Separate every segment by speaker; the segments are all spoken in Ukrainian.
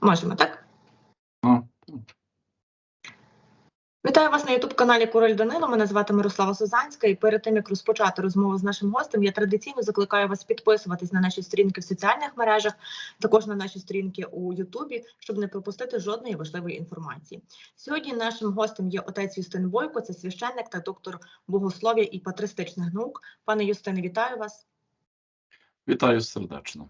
Speaker 1: Можемо, так?
Speaker 2: А,
Speaker 1: Вітаю вас на Ютуб-каналі Король Данило. Мене звати Мирослава Созанська. І перед тим як розпочати розмову з нашим гостем, я традиційно закликаю вас підписуватись на наші сторінки в соціальних мережах, також на наші сторінки у Ютубі, щоб не пропустити жодної важливої інформації. Сьогодні нашим гостем є отець Юстин Бойко, це священник та доктор богослов'я і патристичних наук. Пане Юстине, вітаю вас.
Speaker 2: Вітаю сердечно.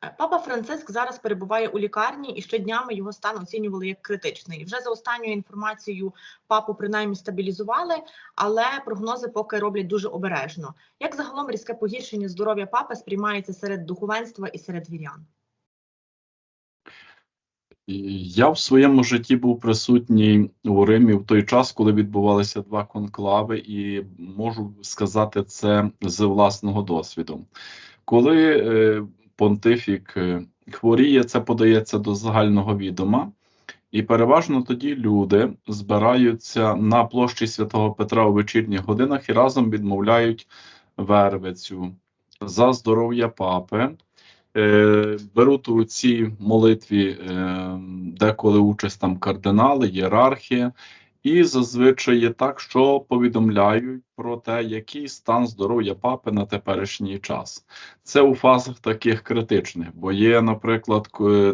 Speaker 1: Папа Франциск зараз перебуває у лікарні, і щоднями його стан оцінювали як критичний. Вже за останньою інформацією папу принаймні стабілізували, але прогнози поки роблять дуже обережно. Як загалом різке погіршення здоров'я папи сприймається серед духовенства і серед вірян?
Speaker 2: Я в своєму житті був присутній у Римі в той час, коли відбувалися два конклави, і можу сказати це з власного досвіду. Коли е, понтифік е, хворіє, це подається до загального відома, і переважно тоді люди збираються на площі Святого Петра у вечірніх годинах і разом відмовляють вервицю за здоров'я папи. Е, беруть у цій молитві е, деколи участь там кардинали, єрархи, і зазвичай є так, що повідомляють про те, який стан здоров'я папи на теперішній час. Це у фазах таких критичних, бо є, наприклад,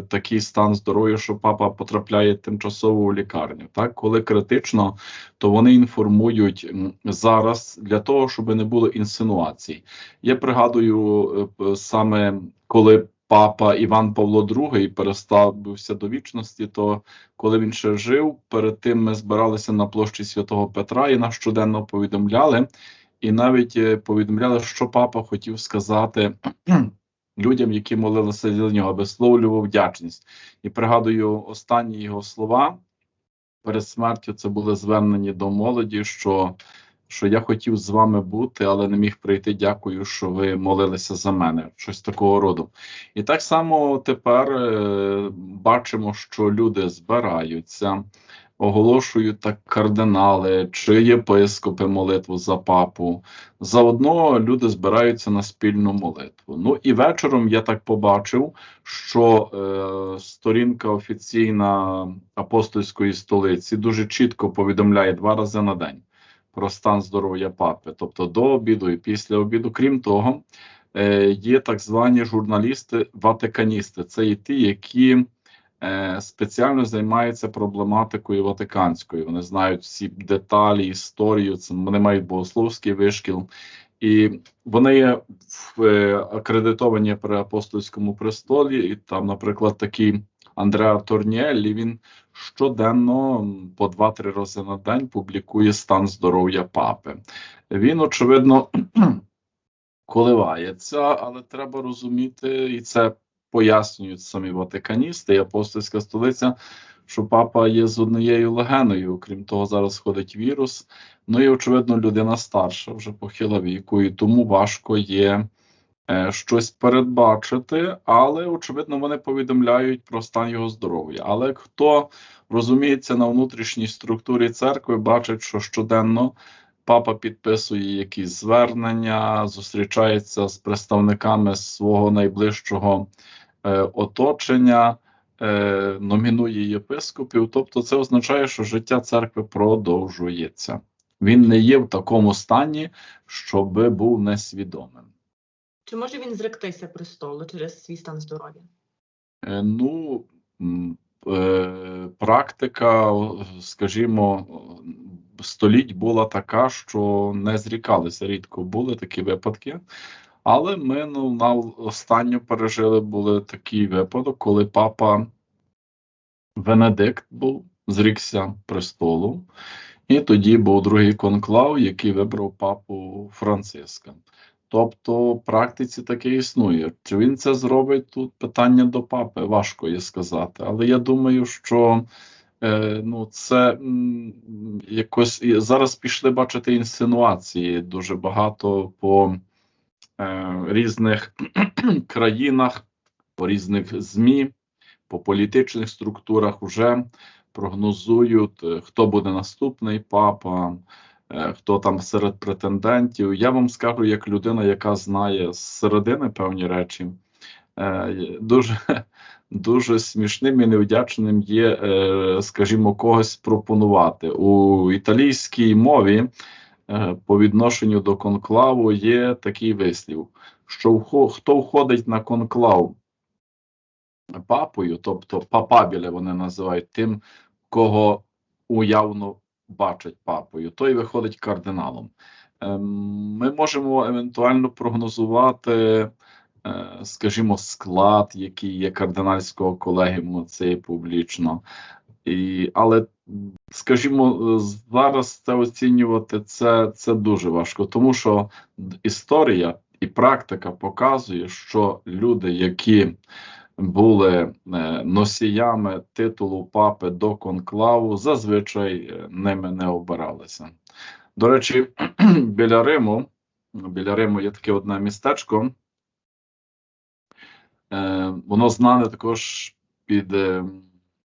Speaker 2: такий стан здоров'я, що папа потрапляє тимчасово у лікарню. Так, коли критично, то вони інформують зараз для того, щоб не було інсинуацій. Я пригадую е, саме коли папа Іван Павло II переставився до вічності, то коли він ще жив, перед тим ми збиралися на площі Святого Петра і нас щоденно повідомляли, і навіть е, повідомляли, що папа хотів сказати людям, які молилися за нього, висловлював вдячність. І пригадую останні його слова перед смертю. Це були звернені до молоді, що що я хотів з вами бути, але не міг прийти. Дякую, що ви молилися за мене. Щось такого роду. І так само тепер е, бачимо, що люди збираються, оголошують так кардинали чи єпископи молитву за папу. Заодно люди збираються на спільну молитву. Ну і вечором я так побачив, що е, сторінка офіційна апостольської столиці дуже чітко повідомляє два рази на день про стан здоров'я папи, тобто до обіду і після обіду. Крім того, е, є так звані журналісти-ватиканісти. Це і ті, які е, спеціально займаються проблематикою Ватиканською. Вони знають всі деталі, історію. Це вони мають богословський вишкіл. І вони є е, акредитовані при апостольському престолі. І там, наприклад, такий Андреа Торніеллі, він щоденно по 2-3 рази на день публікує стан здоров'я папи. Він, очевидно, коливається, але треба розуміти, і це пояснюють самі ватиканісти і апостольська столиця, що папа є з однією легеною. Крім того, зараз ходить вірус. Ну і очевидно, людина старша, вже похила віку, і тому важко є щось передбачити, але очевидно вони повідомляють про стан його здоров'я. Але хто розуміється на внутрішній структурі церкви, бачить, що щоденно папа підписує якісь звернення, зустрічається з представниками свого найближчого е, оточення. е, Номінує єпископів, тобто це означає, що життя церкви продовжується. Він не є в такому стані, щоб був несвідомим.
Speaker 1: Чи може він зректися престолу через свій стан здоров'я?
Speaker 2: Е, Ну, е, практика, скажімо, століть була така, що не зрікалися. Рідко були такі випадки. Але ми ну, на останню пережили були такий випадок, коли папа Венедикт був, зрікся престолу, і тоді був другий конклав, який вибрав папу Франциска. Тобто, в практиці таке існує. Чи він це зробить? Тут питання до папи, важко є сказати. Але я думаю, що е, ну, це м, якось зараз пішли бачити інсинуації дуже багато по е, різних країнах, по різних ЗМІ. по політичних структурах вже прогнозують, е, хто буде наступний папа, хто там серед претендентів. Я вам скажу, як людина, яка знає з середини певні речі, е, дуже, дуже смішним і невдячним є, е, скажімо, когось пропонувати у італійській мові. е, По відношенню до конклаву є такий вислів, що хто входить на конклав папою, тобто папабіле вони називають тим, кого уявно бачать папою, той виходить кардиналом. Ем, Ми можемо евентуально прогнозувати, е, скажімо, склад, який є кардинальського колегіуму, це є публічно. І, але, скажімо, зараз це оцінювати це, це дуже важко, тому що історія і практика показує, що люди, які були е, носіями титулу папи до конклаву, зазвичай е, ними не обиралися. До речі, біля Риму, біля Риму є таке одне містечко. Е, Воно знане також під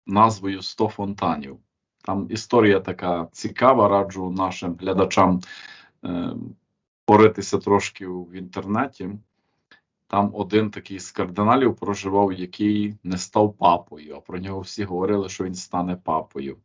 Speaker 2: назвою 100 фонтанів. Там історія така цікава, раджу нашим глядачам поритися трошки в інтернеті. Там один такий з кардиналів проживав, який не став папою, а про нього всі говорили, що він стане папою.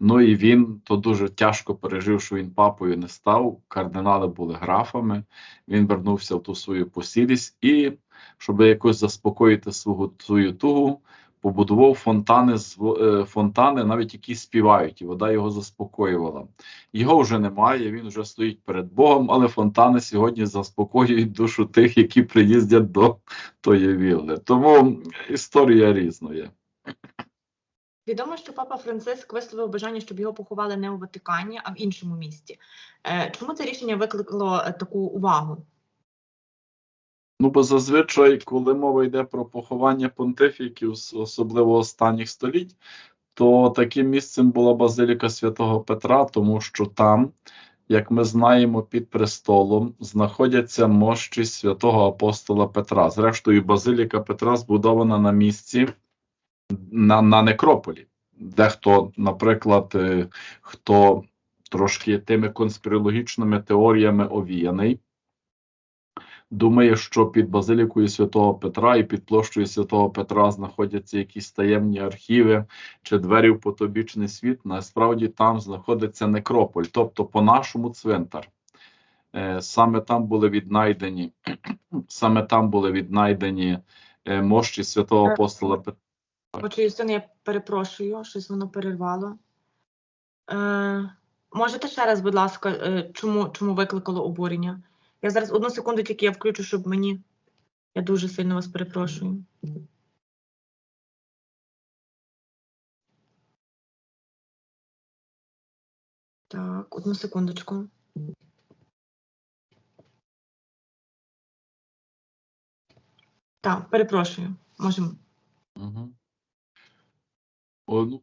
Speaker 2: Ну і він то дуже тяжко пережив, що він папою не став. Кардинали були графами. Він вернувся в ту свою посілість і, щоб якось заспокоїти свою свою тугу, побудував фонтани е, фонтани, навіть які співають, і вода його заспокоювала. Його вже немає, він вже стоїть перед Богом, але фонтани сьогодні заспокоюють душу тих, які приїздять до тої вілли. Тому історія різна є.
Speaker 1: Відомо, що папа Франциск висловив бажання, щоб його поховали не у Ватикані, а в іншому місті. Е, Чому це рішення викликало таку увагу?
Speaker 2: Ну, бо зазвичай, коли мова йде про поховання понтифіків, особливо останніх століть, то таким місцем була базиліка святого Петра, тому що там, як ми знаємо, під престолом знаходяться мощі святого апостола Петра. Зрештою, базиліка Петра збудована на місці на, на некрополі. Дехто, наприклад, е, хто трошки тими конспірологічними теоріями овіяний, думає, що під базилікою святого Петра і під площею святого Петра знаходяться якісь таємні архіви чи двері в потобічний світ. Насправді там знаходиться некрополь, тобто по нашому цвинтар. Е, Саме там були віднайдені, саме там були віднайдені е, мощі святого апостола Петра.
Speaker 1: Отже, Юстин, я перепрошую, щось воно перервало. Е, можете ще раз, будь ласка, е, чому, чому викликало обурення? Я зараз одну секунду тільки я включу, щоб мені. Я дуже сильно вас перепрошую. Так, одну секундочку. Так, перепрошую. Можемо.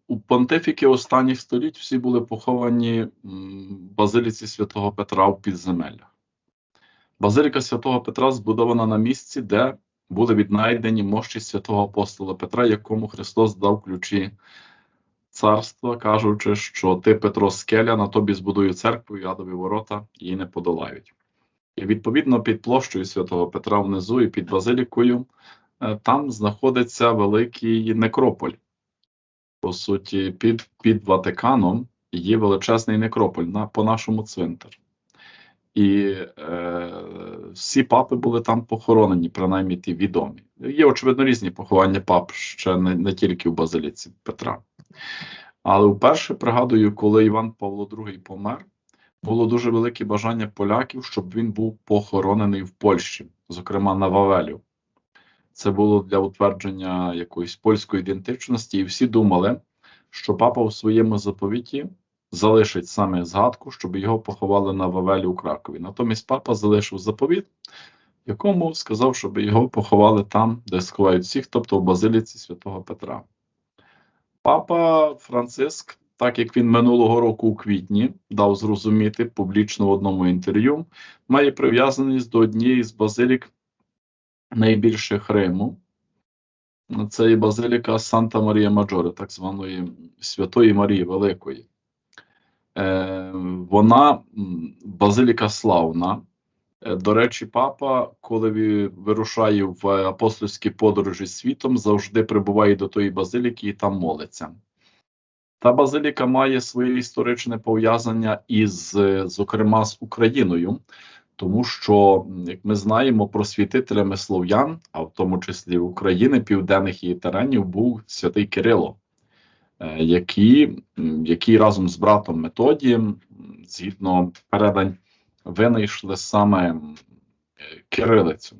Speaker 2: У понтифіки останніх століть всі були поховані в базиліці святого Петра в підземеллях. Базиліка святого Петра збудована на місці, де були віднайдені мощі святого апостола Петра, якому Христос дав ключі царства, кажучи, що ти, Петро, скеля, на тобі збудую церкву, і адові ворота її не подолають. І відповідно під площею святого Петра внизу і під базилікою е, там знаходиться великий некрополь. По суті, під, під Ватиканом є величезний некрополь на, по нашому цвинтарі. І е, всі папи були там похоронені, принаймні ті відомі. Є, очевидно, різні поховання пап ще не, не тільки в Базиліці Петра. Але вперше пригадую, коли Іван Павло II помер, було дуже велике бажання поляків, щоб він був похоронений в Польщі, зокрема на Вавелю. Це було для утвердження якоїсь польської ідентичності, і всі думали, що папа в своєму заповіті залишить саме згадку, щоб його поховали на Вавелі у Кракові. Натомість папа залишив заповіт, якому сказав, щоб його поховали там, де сховають всіх, тобто в базиліці святого Петра. Папа Франциск, так як він минулого року у квітні дав зрозуміти публічно в одному інтерв'ю, має прив'язаність до однієї з базилік найбільших Риму. Це базиліка Санта Марія Маджоре, так званої Святої Марії Великої. Е, Вона базиліка славна. Е, До речі, папа, коли вирушає в апостольські подорожі світом, завжди прибуває до тої базиліки і там молиться. Та базиліка має своє історичне пов'язання із, зокрема, з Україною, тому що, як ми знаємо, просвітителями слов'ян, а в тому числі України, південних її теренів, був святий Кирило, е, м, який разом з братом Методієм, згідно передань, винайшли саме е, кирилицю.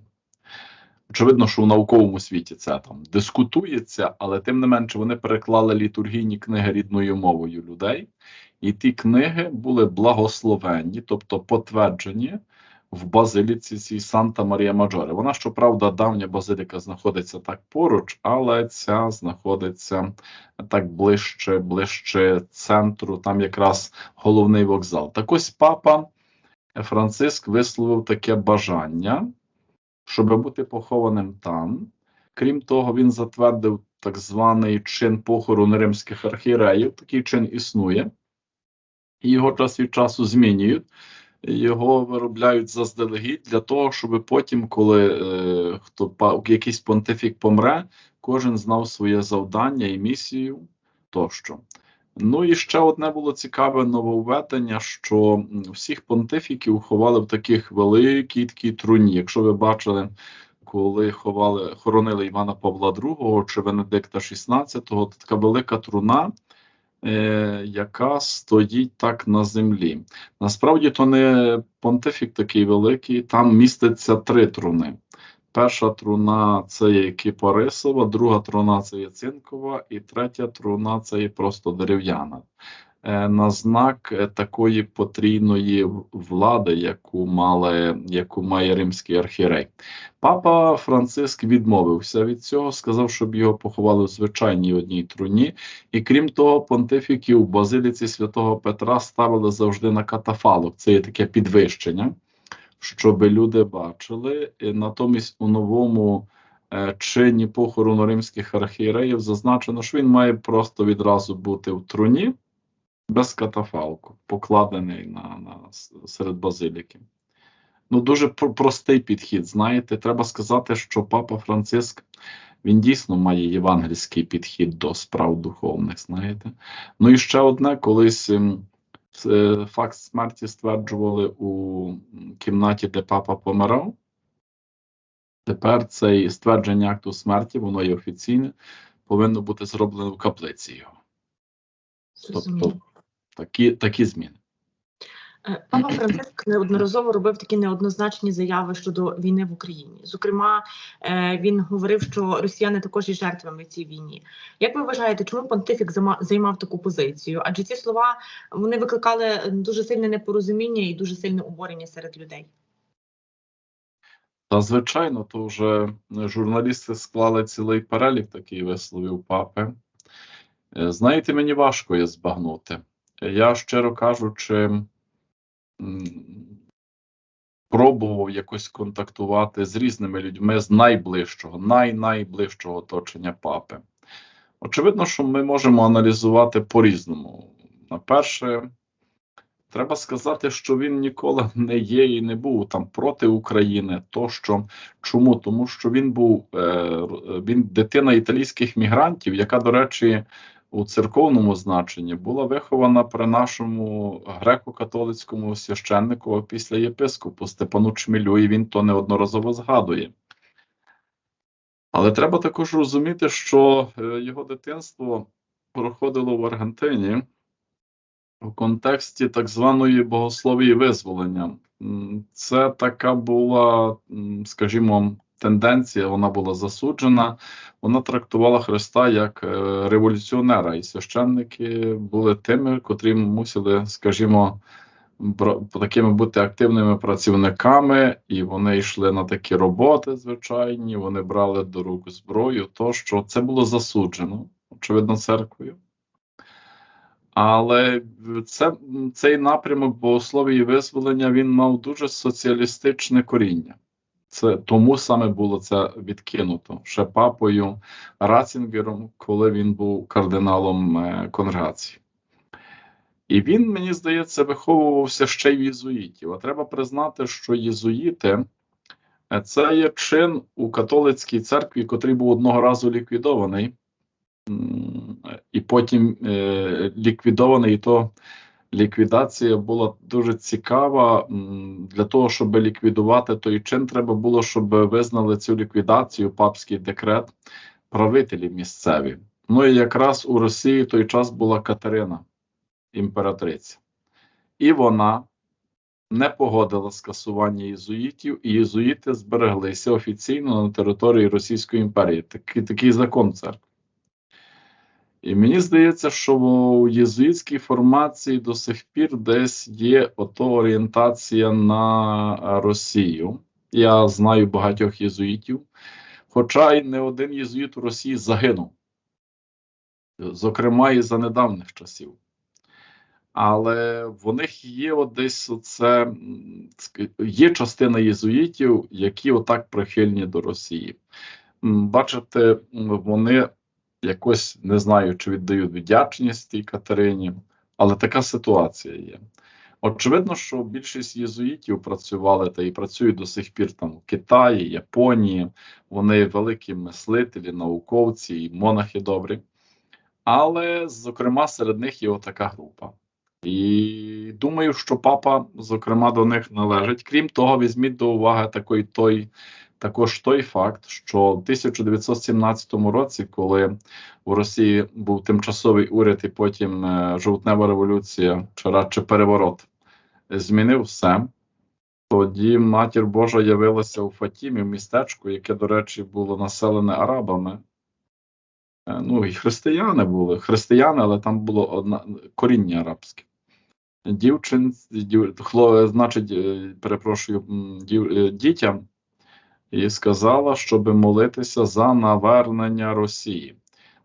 Speaker 2: Очевидно, що в науковому світі це там дискутується, але тим не менше вони переклали літургійні книги рідною мовою людей, і ті книги були благословенні, тобто потверджені в базиліці цій Санта Марія Маджоре. Вона, щоправда, давня базиліка знаходиться так поруч, але ця знаходиться так ближче, ближче центру, там якраз головний вокзал. Так ось папа Франциск висловив таке бажання щоб бути похованим там. Крім того, він затвердив так званий чин похорону римських архієреїв. Такий чин існує, і його час від часу змінюють. Його виробляють заздалегідь для того, щоб потім, коли е, хто па- якийсь понтифік помре, кожен знав своє завдання і місію тощо. Ну і ще одне було цікаве нововведення, що всіх понтифіків ховали в таких великій такій труні. Якщо ви бачили, коли ховали, хоронили Івана Павла II чи Венедикта XVI, то така велика труна, яка стоїть так на землі. Насправді то не понтифік такий великий, там міститься три труни. Перша труна це є кипарисова, друга труна це є цинкова, і третя труна це є просто дерев'яна. Е, На знак е, такої потрійної влади, яку мали, яку має римський архірей. Папа Франциск відмовився від цього, сказав, щоб його поховали в звичайній одній труні. І крім того, понтифіків у базиліці святого Петра ставили завжди на катафалок. Це є таке підвищення щоб люди бачили. І натомість у новому е, чині похорону римських архієреїв зазначено, що він має просто відразу бути в труні без катафалку, покладений на, на серед базиліки. Ну, дуже простий підхід. Знаєте, треба сказати, що папа Франциск він дійсно має євангельський підхід до справ духовних. Знаєте, ну і ще одне, колись ем, е, факт смерті стверджували у кімнаті, де папа помирав. Тепер це ствердження акту смерті, воно є офіційне, повинно бути зроблено в каплиці його. Тобто такі, такі зміни.
Speaker 1: Е, Папа Франциск неодноразово робив такі неоднозначні заяви щодо війни в Україні. Зокрема, е, він говорив, що росіяни також є жертвами в цій війні. Як ви вважаєте, чому понтифік займав таку позицію? Адже ці слова вони викликали дуже сильне непорозуміння і дуже сильне обурення серед людей.
Speaker 2: Та звичайно, то вже журналісти склали цілий перелік такий висловів папи. Е, Знаєте, мені важко є збагнути. Я, щиро кажучи, пробував якось контактувати з різними людьми з найближчого, най-найближчого оточення папи. Очевидно, що ми можемо аналізувати по-різному. На перше, треба сказати, що він ніколи не є і не був там проти України. Тощо чому? Тому що він був е, він дитина італійських мігрантів, яка, до речі, у церковному значенні була вихована при нашому греко-католицькому священнику після єпископу Степану Чмілю, і він то неодноразово згадує. Але треба також розуміти, що е, його дитинство проходило в Аргентині в контексті так званої богословії визволення. Це така була, скажімо, тенденція, вона була засуджена. Вона трактувала Христа як е, революціонера, і священники були тими, котрі мусили, скажімо, такими бути активними працівниками, і вони йшли на такі роботи звичайні, вони брали до рук зброю, то що це було засуджено, очевидно, церквою. Але це, цей напрямок богослов'я і визволення він мав дуже соціалістичне коріння. Це тому саме було це відкинуто ще папою Рацінгером, коли він був кардиналом е, конгрегації. І він, мені здається, виховувався ще й в єзуїтів. А треба признати, що єзуїти е, це є чин у католицькій церкві, котрий був одного разу ліквідований, і потім е, ліквідований, і то ліквідація була дуже цікава. Для того, щоб ліквідувати той чин, треба було, щоб визнали цю ліквідацію, папський декрет, правителі місцеві. Ну і якраз у Росії той час була Катерина, імператриця. І вона не погодила скасування єзуїтів, і єзуїти збереглися офіційно на території Російської імперії. Такий, такий закон церкви. І мені здається, що у єзуїтській формації до сих пір десь є ото орієнтація на Росію. Я знаю багатьох єзуїтів, хоча й не один єзуїт у Росії загинув, зокрема і за недавніх часів. Але в них є десь оце, є частина єзуїтів, які отак прихильні до Росії. Бачите, вони якось не знаю, чи віддають вдячність тій Катерині, але така ситуація є. Очевидно, що більшість єзуїтів працювали та і працюють до сих пір там в Китаї, Японії. Вони великі мислителі, науковці і монахи добрі. Але, зокрема, серед них є така група. І думаю, що папа, зокрема, до них належить. Крім того, візьміть до уваги такий той, також той факт, що в 1917 році, коли у Росії був тимчасовий уряд і потім е, жовтнева революція, чи радше переворот, змінив все. Тоді матір Божа явилася у Фатімі, в містечку, яке, до речі, було населене арабами. Е, Ну, і християни були, християни, але там було одна коріння арабське. Дівчин, дів, хло, значить, е, перепрошую, дів, е, дітям і сказала, щоб молитися за навернення Росії.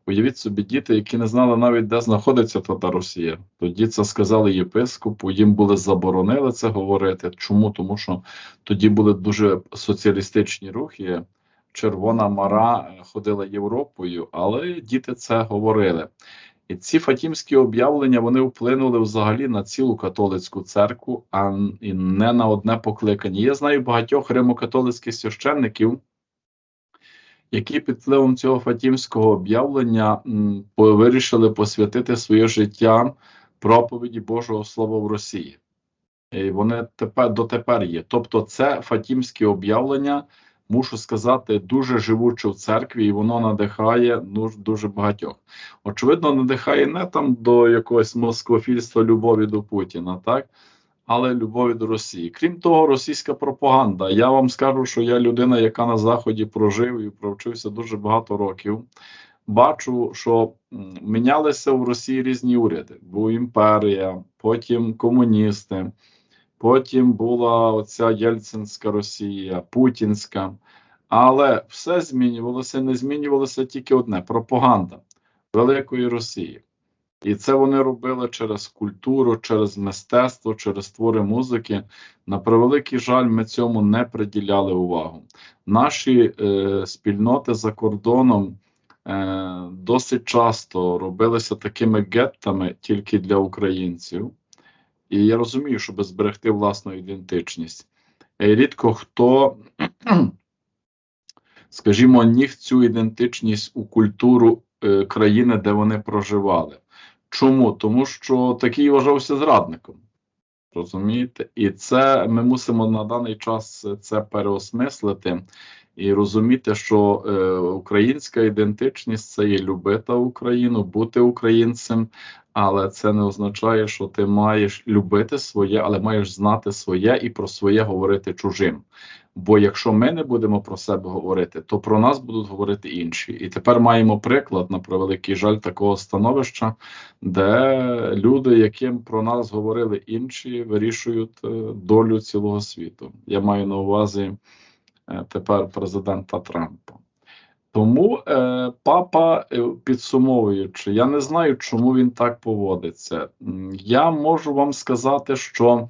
Speaker 2: Уявіть собі, діти, які не знали навіть, де знаходиться та Росія. Тоді це сказали єпископу, їм були заборонили це говорити. Чому? Тому що тоді були дуже соціалістичні рухи. Червона мара ходила Європою, але діти це говорили. І ці фатімські об'явлення вони вплинули взагалі на цілу католицьку церкву, а і не на одне покликання. Я знаю багатьох римокатолицьких священників, які під впливом цього фатімського об'явлення вирішили посвятити своє життя проповіді Божого Слова в Росії. І вони тепер дотепер є. Тобто, це фатімське об'явлення, мушу сказати, дуже живуче в церкві, і воно надихає ну, дуже багатьох. Очевидно, надихає не там до якогось москофільства любові до Путіна, так? Але любові до Росії. Крім того, російська пропаганда. Я вам скажу, що я людина, яка на Заході прожив і провчився дуже багато років. Бачу, що мінялися в Росії різні уряди. Був імперія, потім комуністи, потім була оця Єльцинська Росія, Путінська. Але все змінювалося, не змінювалося тільки одне пропаганда Великої Росії. І це вони робили через культуру, через мистецтво, через твори музики. На превеликий жаль, ми цьому не приділяли увагу. Наші е, спільноти за кордоном е, досить часто робилися такими геттами тільки для українців. І я розумію, щоб зберегти власну ідентичність. Рідко хто, скажімо, ніг цю ідентичність у культуру е, країни, де вони проживали. Чому? Тому що такий вважався зрадником. Розумієте? І це ми мусимо на даний час це переосмислити і розуміти, що е, українська ідентичність це є любити Україну, бути українцем, але це не означає, що ти маєш любити своє, але маєш знати своє і про своє говорити чужим. Бо якщо ми не будемо про себе говорити, то про нас будуть говорити інші. І тепер маємо приклад на превеликий жаль такого становища, де люди, яким про нас говорили інші, вирішують е, долю цілого світу. Я маю на увазі тепер президента Трампа. Тому е, папа, е, підсумовуючи, я не знаю, чому він так поводиться. Я можу вам сказати, що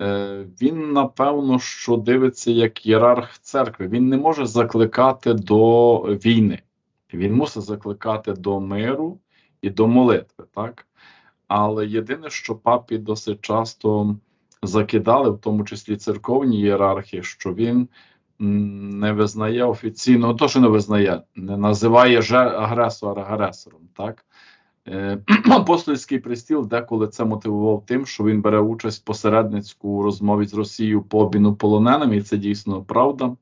Speaker 2: е, він напевно що дивиться як ієрарх церкви. Він не може закликати до війни. Він мусить закликати до миру і до молитви, так? Але єдине, що папі досить часто закидали, в тому числі церковні ієрархи, що він не визнає офіційно, то, що не визнає, не називає же агресора агресором, так? Е, Апостольський пристіл деколи це мотивував тим, що він бере участь в посередницьку розмові з Росією по обміну полоненими, і це дійсно правда.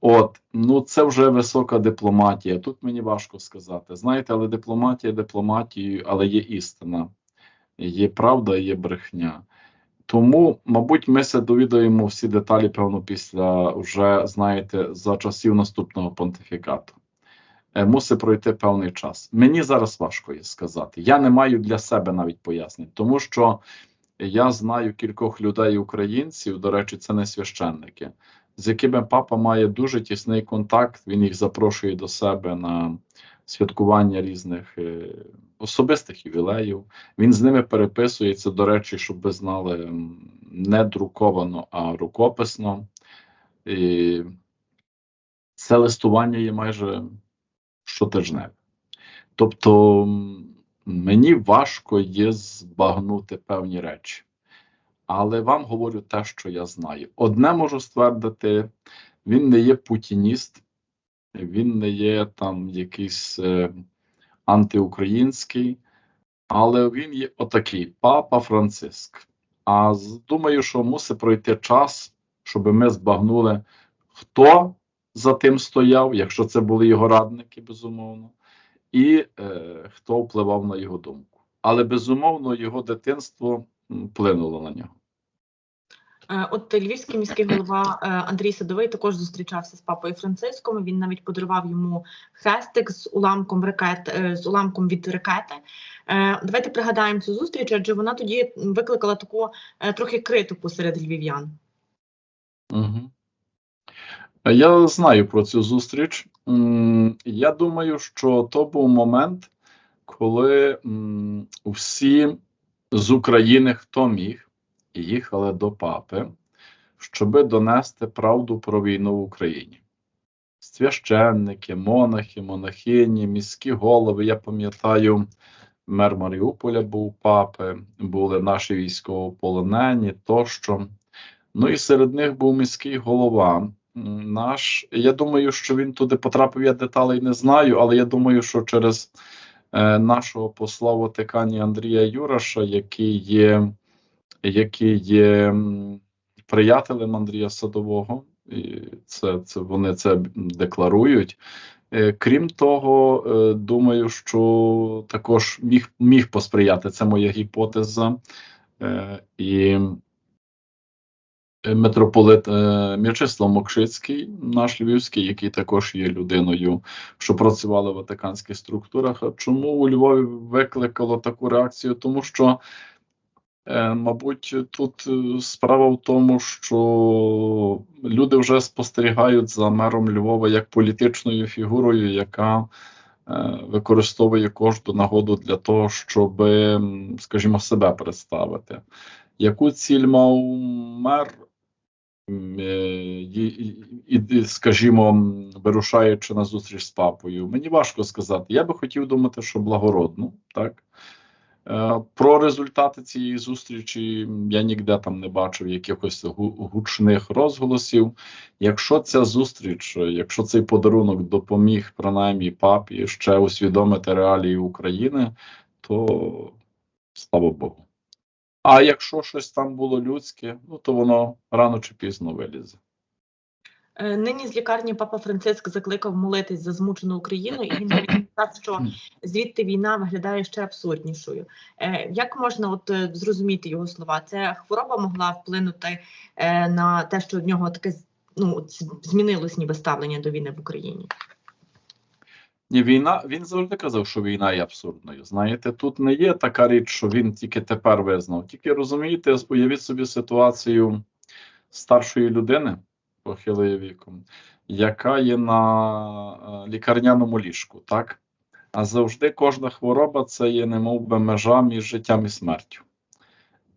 Speaker 2: От, ну це вже висока дипломатія. Тут мені важко сказати. Знаєте, але дипломатія дипломатією, але є істина, є правда, є брехня. Тому, мабуть, ми се довідаємо всі деталі, певно, після вже, знаєте, за часів наступного понтифікату. Е, Мусить пройти певний час. Мені зараз важко є сказати. Я не маю для себе навіть пояснень, тому що я знаю кількох людей, українців, до речі, це не священники, з якими папа має дуже тісний контакт. Він їх запрошує до себе на святкування різних е, особистих ювілеїв. Він з ними переписується, до речі, щоб ви знали, не друковано, а рукописно. І це листування є майже щотижневе. Тобто мені важко є збагнути певні речі. Але вам говорю те, що я знаю. Одне можу ствердити: він не є путініст, він не є там якийсь е, антиукраїнський, але він є отакий папа Франциск. А думаю, що мусить пройти час, щоб ми збагнули, хто за тим стояв, якщо це були його радники, безумовно, і е, хто впливав на його думку. Але безумовно його дитинство вплинуло на нього.
Speaker 1: Е, От львівський міський голова е, Андрій Садовий також зустрічався з папою Франциском. Він навіть подарував йому хрестик з уламком ракет е, з уламком від ракети. Давайте пригадаємо цю зустріч, адже вона тоді викликала таку трохи критику серед львів'ян.
Speaker 2: Угу. Я знаю про цю зустріч. Я думаю, що то був момент, коли всі з України, хто міг, їхали до папи, щоби донести правду про війну в Україні. Священники, монахи, монахині, міські голови. Я пам'ятаю, мер Маріуполя був папи, були наші військовополонені тощо. Ну і серед них був міський голова. Наш, я думаю, що він туди потрапив, я деталей не знаю, але я думаю, що через е, нашого посла Ватикані Андрія Юраша, який є, який є приятелем Андрія Садового, і це, це вони це декларують. Е, Крім того, е, думаю, що також міг, міг посприяти. Це моя гіпотеза. Е, І митрополит М'ячеслав Мокшицький, наш львівський, який також є людиною, що працювала в ватиканських структурах. А чому у Львові викликало таку реакцію? Тому що, мабуть, тут е, справа в тому, що люди вже спостерігають за мером Львова як політичною фігурою, яка е, використовує кожну нагоду для того, щоб, скажімо, себе представити. Яку ціль мав мер? Е, і, скажімо, вирушаючи на зустріч з папою, мені важко сказати. Я би хотів думати, що благородно, так. Е, Про результати цієї зустрічі я ніде там не бачив якихось гучних розголосів. Якщо ця зустріч, е, якщо цей подарунок допоміг принаймні папі ще усвідомити реалії України, то слава Богу. А якщо щось там було людське, ну то воно рано чи пізно вилізе.
Speaker 1: Е, Нині з лікарні папа Франциск закликав молитись за змучену Україну, і він сказав, що звідти війна виглядає ще абсурднішою. Е, Як можна от е, зрозуміти його слова? Це хвороба могла вплинути на те, що в нього таке ну змінилось ніби ставлення до війни в Україні.
Speaker 2: Ні, війна, він завжди казав, що війна є абсурдною. Знаєте, тут не є така річ, що він тільки тепер визнав. Тільки розумієте, уявіть собі ситуацію старшої людини, похилої віком, яка є на е, лікарняному ліжку, так? А завжди кожна хвороба це є немов би межа між життям і смертю.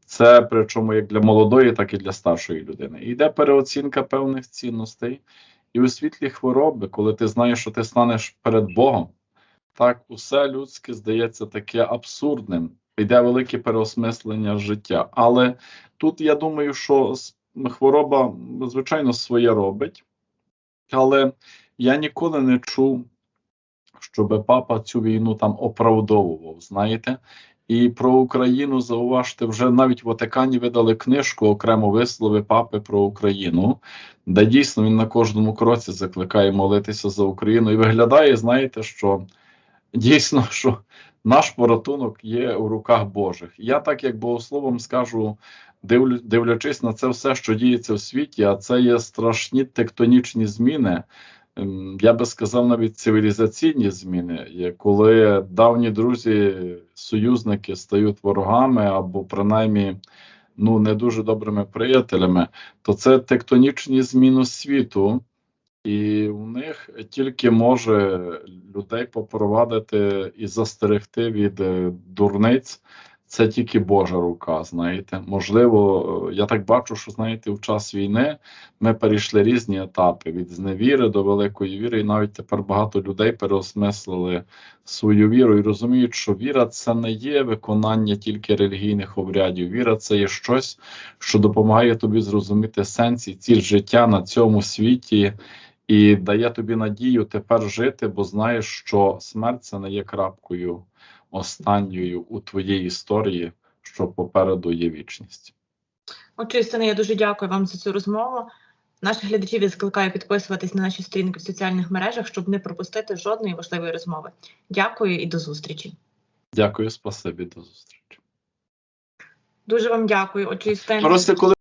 Speaker 2: Це причому як для молодої, так і для старшої людини. І йде переоцінка певних цінностей. І у світлі хвороби, коли ти знаєш, що ти станеш перед Богом, так усе людське здається таке абсурдним. Йде велике переосмислення життя. Але тут я думаю, що с- хвороба, звичайно, своє робить. Але я ніколи не чув, щоб папа цю війну там оправдовував, знаєте. І про Україну зауважте, вже навіть в Ватикані видали книжку окремо вислови папи про Україну, де дійсно він на кожному кроці закликає молитися за Україну. І виглядає, знаєте, що дійсно, що наш порятунок є у руках Божих. Я так як богословом скажу, дивлячись на це все, що діється в світі, а це є страшні тектонічні зміни. ем, Я би сказав, навіть цивілізаційні зміни, коли давні друзі, союзники стають ворогами або принаймні ну не дуже добрими приятелями, то це тектонічні зміни світу, і у них тільки може людей попровадити і застерегти від е, дурниць. Це тільки Божа рука, знаєте. Можливо, е, я так бачу, що знаєте, в час війни ми перейшли різні етапи від зневіри до великої віри, і навіть тепер багато людей переосмислили свою віру і розуміють, що віра це не є виконання тільки релігійних обрядів. Віра це є щось, що допомагає тобі зрозуміти сенс і ціль життя на цьому світі. І дає тобі надію тепер жити, бо знаєш, що смерть це не є крапкою останньою у твоїй історії, що попереду є вічність.
Speaker 1: Отже, я дуже дякую вам за цю розмову. Наших глядачів я закликаю підписуватись на наші сторінки в соціальних мережах, щоб не пропустити жодної важливої розмови. Дякую і до зустрічі.
Speaker 2: Дякую, спасибі, до зустрічі.
Speaker 1: Дуже вам дякую. Отже,
Speaker 2: Просто коли